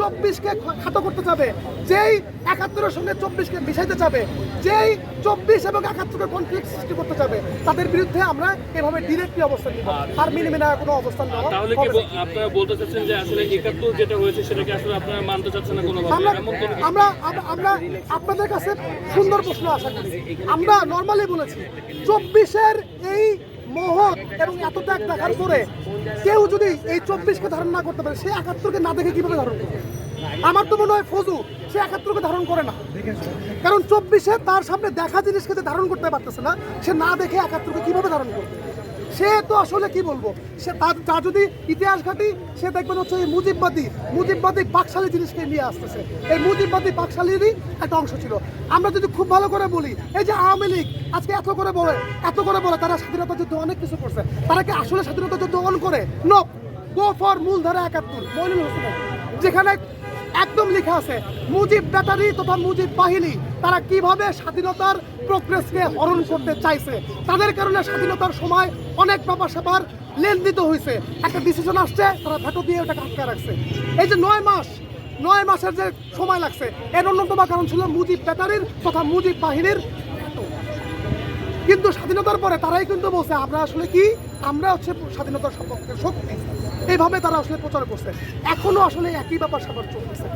চব্বিশকে খাটো করতে চাবে যেই একাত্তরের সঙ্গে চব্বিশকে মিশাইতে চাবে যেই চব্বিশ এবং একাত্তরের কনফ্লিক্ট সৃষ্টি করতে চাবে তাদের বিরুদ্ধে আমরা এভাবে ডিরেক্টলি অবস্থান নিব। আর মিনিমে নেওয়ার কোনো অবস্থান নেওয়া তাহলে কি না। আপনারা বলতে চাচ্ছেন যে আসলে একাত্তর যেটা হয়েছে সেটাকে আসলে আপনারা মানতে চাচ্ছেন না কোনো আমরা আমরা- আমরা আপনাদের কাছে সুন্দর প্রশ্ন আশা করি। আমরা নর্মালি বলেছি চব্বিশের এই মহৎ এবং এতটা ত্যাগ দেখার পরে কেউ যদি এই চব্বিশকে ধারণ না করতে পারে, সে একাত্তরকে না দেখে কীভাবে ধারণ করবে? আমার তো মনে হয় ফজু, সে একাত্তরকে ধারণ করে না। কারণ চব্বিশে তার সামনে দেখা জিনিসকে যে ধারণ করতে পারতেছে না, সে না দেখে একাত্তরকে কীভাবে ধারণ করবে? সে তো আসলে কি বলব? সে তার যদি ইতিহাস ঘাটি, সে দেখবেন হচ্ছে এই মুজিববাদী মুজিববাদী বাকশালী জিনিসকে নিয়ে আসতেছে। এই মুজিববাদী বাকশালীরই একটা অংশ ছিল। আমরা যদি খুব ভালো করে বলি, এই যে আওয়ামী লীগ আজকে এত করে বলে, এত করে বলে তারা স্বাধীনতা যুদ্ধ অনেক কিছু করছে। তারা কি আসলে স্বাধীনতা যুদ্ধ অন করে? নো গো ফর মূলধারা একাত্তর মইনুল হোসেন যেখানে একদম লেখা আছে, মুজিব ব্যাটারি তথা মুজিব বাহিনী, তারা কীভাবে স্বাধীনতার প্রোগ্রেসকে হরণ করতে চাইছে তাদের কারণে স্বাধীনতার সময় অনেক ব্যাপার স্যাপার লেনদিত হয়েছে একটা ডিসিশন আসছে, তারা ভেটো দিয়ে ওটাকে আটকে রাখছে এই যে নয় মাস, নয় মাসের যে সময় লাগছে, এর অন্যতম কারণ ছিল মুজিব ব্যাটারির তথা মুজিব বাহিনীর। কিন্তু স্বাধীনতার পরে তারাই কিন্তু বলছে, আমরা আসলে কি? আমরা হচ্ছে স্বাধীনতার সপক্ষে শক্তি এইভাবে তারা আসলে প্রচার করছে। এখনও আসলে একই ব্যাপার স্যাপার চলতেছে।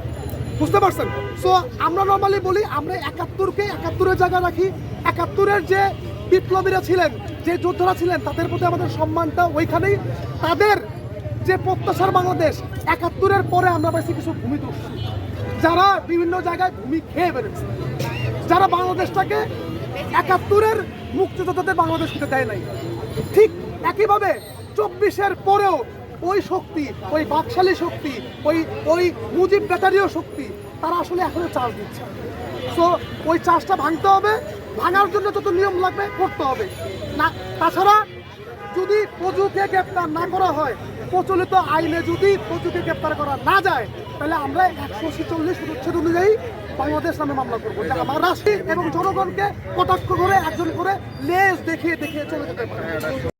বুঝতে পারছেন? সো আমরা নর্মালি বলি, আমরা একাত্তরকে একাত্তরের জায়গায় রাখি। একাত্তরের যে বিপ্লবীরা ছিলেন, যে যোদ্ধারা ছিলেন, তাদের প্রতি আমাদের সম্মানটা ওইখানেই। তাদের যে প্রত্যাশার বাংলাদেশ, একাত্তরের পরে আমরা পাইছি কিছু ভূমি ভূমিদস্যু যারা বিভিন্ন জায়গায় ভূমি খেয়ে বেড়েছে। যারা বাংলাদেশটাকে একাত্তরের মুক্তিযোদ্ধাদের বাংলাদেশ হতে দেয় নাই। ঠিক একইভাবে চব্বিশের পরেও ওই শক্তি, ওই বাকশালী শক্তি, ওই ওই মুজিব ব্যাটারিও শক্তি, তারা আসলে এখনও চাষ দিচ্ছে সো ওই চাষটা ভাঙতে হবে, ভাঙার জন্য যত নিয়ম লাগবে করতে হবে। না, তাছাড়া যদি প্রযুক্তি গ্রেপ্তার না করা হয়, প্রচলিত আইনে যদি প্রযুক্তি গ্রেপ্তার করা না যায়, তাহলে আমরা একশো ছেচল্লিশ অনুচ্ছেদ অনুযায়ী বাংলাদেশ নামে মামলা করব। আমার রাষ্ট্রী এবং জনগণকে কটাক্ষ করে, একজন করে লেজ দেখিয়ে দেখিয়ে চলে যেতে পারে।